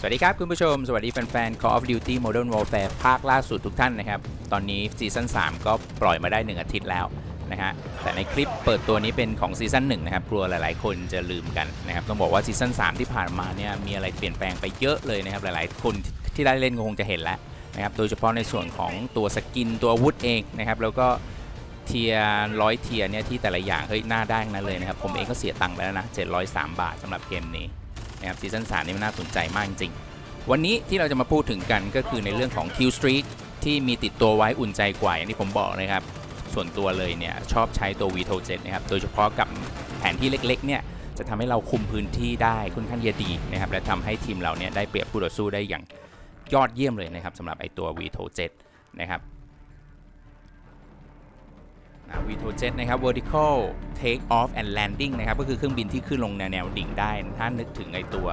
สวัสดีครับคุณผู้ชม สวัสดีแฟนๆ Call of Duty Modern Warfare ภาคล่าสุดทุกท่านนะครับ ตอนนี้ซีซั่น3 ก็ปล่อยมาได้ 1 อาทิตย์แล้วนะฮะ แต่ในคลิปเปิดตัวนี้เป็นของซีซั่น1นะครับ กลัวหลายๆ คนจะลืมกันนะครับ ต้องบอกว่าซีซั่น3 ที่ผ่านมาเนี่ยมีอะไรเปลี่ยนแปลงไปเยอะเลยนะครับ หลายๆ คนที่ได้เล่นคงจะเห็นแล้วนะครับ โดยเฉพาะในส่วนของตัวสกินตัวอาวุธเองนะครับ แล้วก็เทียร้อยเทียเนี่ยที่แต่ละอย่างเฮ้ยน่าได้นั้นเลยนะครับ ผมเองก็เสียตังค์ไปแล้วนะ703 บาทสำหรับเกมนี้ นะครับซีซั่น3นี่มันน่าสนใจมากจริง วันนี้ที่เราจะมาพูดถึงกันก็คือในเรื่องของ Kill Streak ที่มีติดตัวไว้อุ่นใจกว่าอย่างที่ผมบอกนะครับ ส่วนตัวเลยเนี่ยชอบใช้ตัว Vito 7นะครับ โดยเฉพาะกับแผนที่เล็กๆเนี่ยจะทำให้เราคุมพื้นที่ได้ค่อนข้างจะดีนะครับ และทำให้ทีมเราเนี่ยได้เปรียบคู่ต่อสู้ได้อย่างยอดเยี่ยมเลยนะครับสำหรับไอตัว Vito 7นะครับ วีโทเจ็ตนะครับ vertical take off and landing นะครับ ก็คือเครื่องบินที่ขึ้นลงแนวแนวดิ่งได้ ถ้านึกถึงไอตัว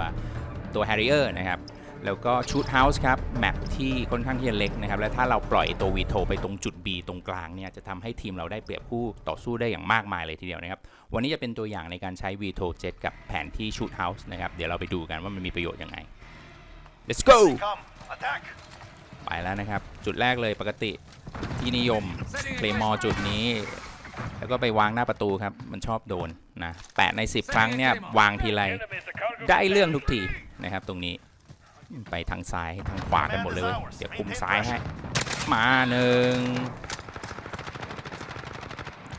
ตัว Harrier นะครับ แล้วก็ shoot house ครับ แมปที่ค่อนข้างที่จะเล็กนะครับ และถ้าเราปล่อยตัว V2 ไปตรงจุด B ตรงกลางเนี่ย จะทำให้ทีมเราได้เปรียบคู่ต่อสู้ได้อย่างมากมายเลยทีเดียวนะครับ วันนี้จะเป็นตัวอย่างในการใช้ V2 Jet กับแผนที่ shoot house นะครับ เดี๋ยวเราไปดูกันว่ามันมีประโยชน์ยังไง let's go Come, attack! ไปแล้วนะครับ จุดแรกเลยปกติที่นิยมเคลมอจุดนี้ แล้วก็ไปวางหน้าประตูครับ มันชอบโดนนะแปดใน 10 ครั้งเนี่ยวางทีไรได้เรื่องทุกทีนะครับตรงนี้ไปทางซ้ายทางขวากันหมดเลยเว้ยเดี๋ยวคุมซ้ายให้มาหนึ่ง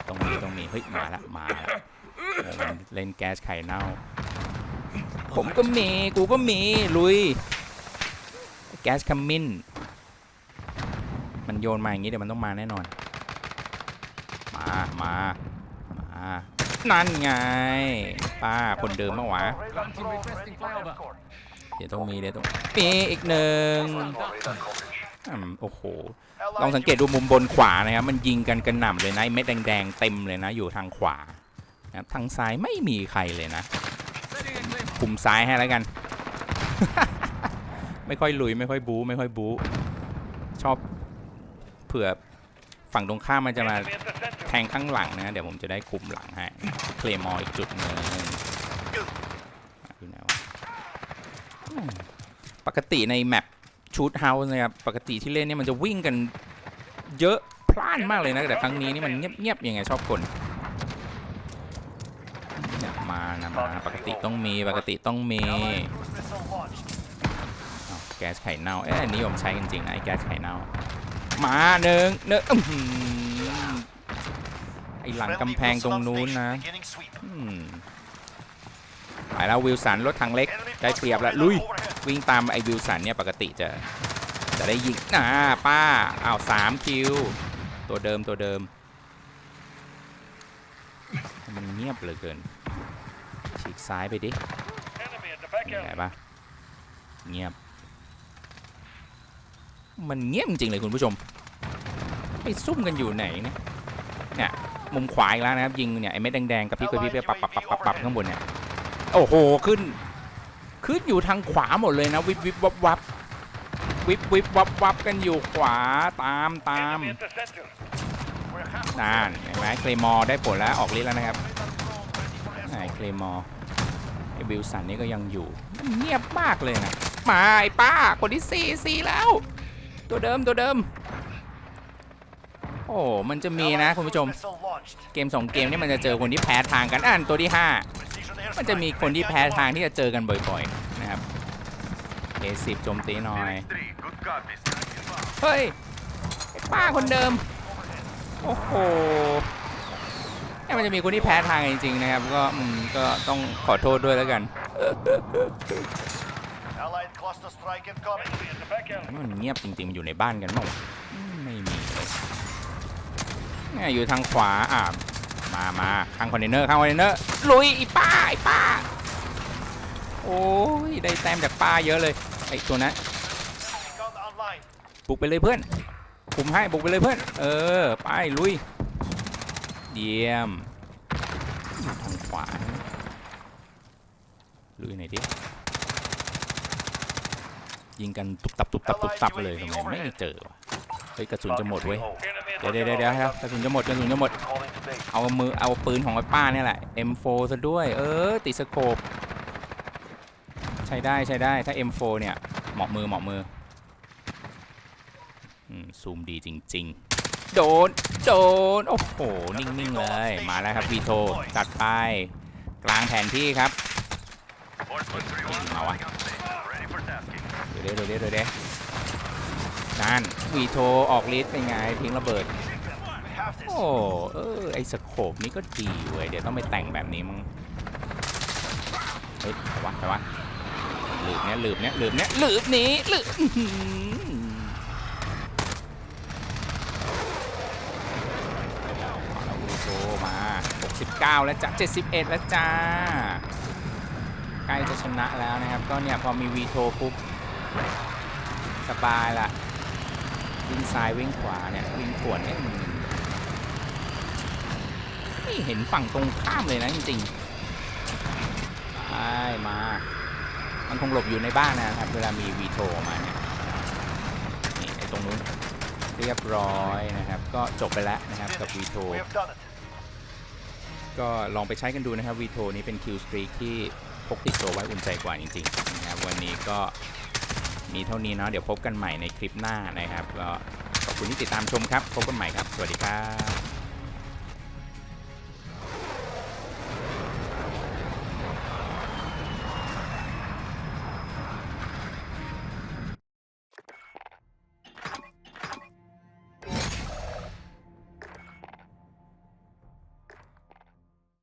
ตรงนี้ตรงนี้เฮ้ยมาละมาละโอ้มันเล่นแก๊สไข่เน่า ผมก็มี กูก็มี ลุย แก๊สคัมมิน มันโยนมาอย่างนี้เดี๋ยวมันต้องมาแน่นอน มา มา มา นั่นไง ป้าคนเดิมเมื่อวะเดี๋ยวต้องมีเดี๋ยวต้องมีอีกหนึ่งโอ้โห ลองสังเกตดูมุมบนขวานะครับ มันยิงกันกระหน่ำเลยนะเม็ดแดงๆ เต็มเลยนะ อยู่ทางขวานะครับทางซ้ายไม่มีใครเลยนะคุมซ้ายให้แล้วกัน ไม่ค่อยลุย ไม่ค่อยบู๊ไม่ค่อยบู๊ชอบ ผื่อฝั่งตรงข้ามมันจะมา Enemy at the center. แทงข้างหลังนะ เดี๋ยวผมจะได้คุมหลังให้เคลมออีกจุดหนึ่งอยู่ไหนวะอืมปกติในแมปชูดเฮาส์นะครับปกติที่เล่นเนี่ยมันจะวิ่งกันเยอะพล่านมากเลยนะ แต่ครั้งนี้นี่มันเงียบๆยังไงชอบกลเนี่ยมานะมาปกติต้องมีปกติต้องมี Allied cruise missile launched. อ้าวแก๊สไข่เน่าเอ๊ะอันนิยมใช้จริงๆนะไอ้แก๊สไข่เน่า มาหนึ่งเนื้ออไอหลังกำแพงตรงนู้นนะไปแล้ววิลสันรถถังเล็กได้เปรียบแล้วลุย วิ่งตามไอวิลสันเนี่ยปกติจะจะได้ยิงอ่าป้าอ้าวสามคิว ตัวเดิมตัวเดิม มันเงียบเหลือเกิน ฉีกซ้ายไปดิอะไรปะเงียบ มันเงียบจริงๆเลยคุณผู้ชม ไปซุ่มกันอยู่ไหนเนี่ยเนี่ยมุมขวาอีกแล้วนะครับ ยิงเนี่ยไอ้เม็ดแดงๆกับพริบกับพริบปับปับปับปับปับข้างบนเนี่ยโอ้โหขึ้น ขึ้นอยู่ทางขวาหมดเลยนะ วิบวิบวับวับวิบวิบวับวับกันอยู่ขวาตามตาม Enemy at the center. We're half นั่นเห็นไหมเคลมอได้ผลแล้วออกฤทธิ์แล้วนะครับ radar drone ready for ไหน escort. เคลมอไอ้วิลสันนี่ก็ยังอยู่เงียบมากเลยนะมาไอ้ป้าคนที่สี่สี่แล้ว ตัวเดิมตัวเดิม โอ้ มันจะมีนะ Allied คุณผู้ชม cruise missile launched. เกมสองเกมนี่มันจะเจอคนที่แพ้ทางกันอ่านตัวที่ Precision 5มันจะมี airstrike. คนที่แพ้ Ready ทาง to ที่จะเจอกันบ่อยๆนะครับ A10 โจมตีหน่อย launch. Three, good copy. Standing by. เฮ้ยไอ้ป้าคนเดิม โอ้โหเนี่ยมันจะมีคนที่แพ้ทางจริงๆนะครับ ก็อืมก็ต้องขอโทษด้วยแล้วกัน มันเงียบจริงๆมันอยู่ในบ้านกันมั้งอืมไม่มีเลยเนี่ยอยู่ทางขวาอ่ามามาข้างคอนเทนเนอร์ข้างคอนเทนเนอร์ลุยอีป้าไอ้ป้า โอ้ยได้แต้มจากป้าเยอะเลยไอ้ตัวนั้น Gun online. บุกไปเลยเพื่อนคุมให้บุกไปเลยเพื่อน เออ ไปลุย เยี่ยมทางขวาลุยหน่อยดิ ยิงกันตุบตับตุบตับตุบตับเลยทำไมไม่เจอวะเฮ้ยกระสุนจะหมดเว้ย Enemy at เดี๋ยว the เดี๋ยวเดี๋ยวครับกระสุนจะหมดกระสุนจะหมด Calling to base. เอามือเอาปืนของไอ้ป้าเนี่ยแหละ M4 ซะด้วย เออติดสโคปใช้ช้ได้ใช้ได้ถ้า M4 เนี่ยเหมาะมือเหมาะมืออืมซูมดีจริง ๆ โดน โดน โอ้โห นิ่ง ๆ เลย มาแล้วครับวีโทจัดไป กลางแผนที่ครับ Horseman 3-1 Mau ah. เดี๋ยวเดี๋ยวเดี๋ยวเดี๋ยวนั่นวีโทออกฤทธิ์เป็นไงทิ้งระเบิด โอ้เออไอสโคปนี่ก็ดีเว้ยเดี๋ยวต้องไปแต่งแบบนี้มั้งเฮ้ยแต่ว่าแต่ว่าหลืบเนี้ยหลืบเนี้ยหลืบเนี้ยหลืบนี้หลืบอื้อหือมาแล้ววูโซมา 69 แล้วจ้ะ71 แล้วจ้าใกล้จะชนะแล้วนะครับ ก็เนี่ยพอมีวีโทปุ๊บ สบายละวิ่งซ้ายวิ่งขวาเนี่ยวิ่งขวนเนี่ยมไม่เห็นฝั่งตรงข้ามเลยนะจริงๆไปมา มันคงหลบอยู่ในบ้านนะครับ เวลามีวีโทมาเนี่ยนี่ไอ้ตรงนู้นเรียบร้อยนะครับ ก็จบไปแล้วนะครับกับวีโทก็ลองไปใช้กันดูนะครับวีโทนี้เป็นคิวสตรีที่พกติดตัวไว้อุ่นใจกว่าจริงๆนะครับวันนี้ก็ มีเท่านี้เนาะเดี๋ยวพบกันใหม่ในคลิปหน้านะครับก็ขอบคุณที่ติดตามชมครับ พบกันใหม่ครับ สวัสดีครับ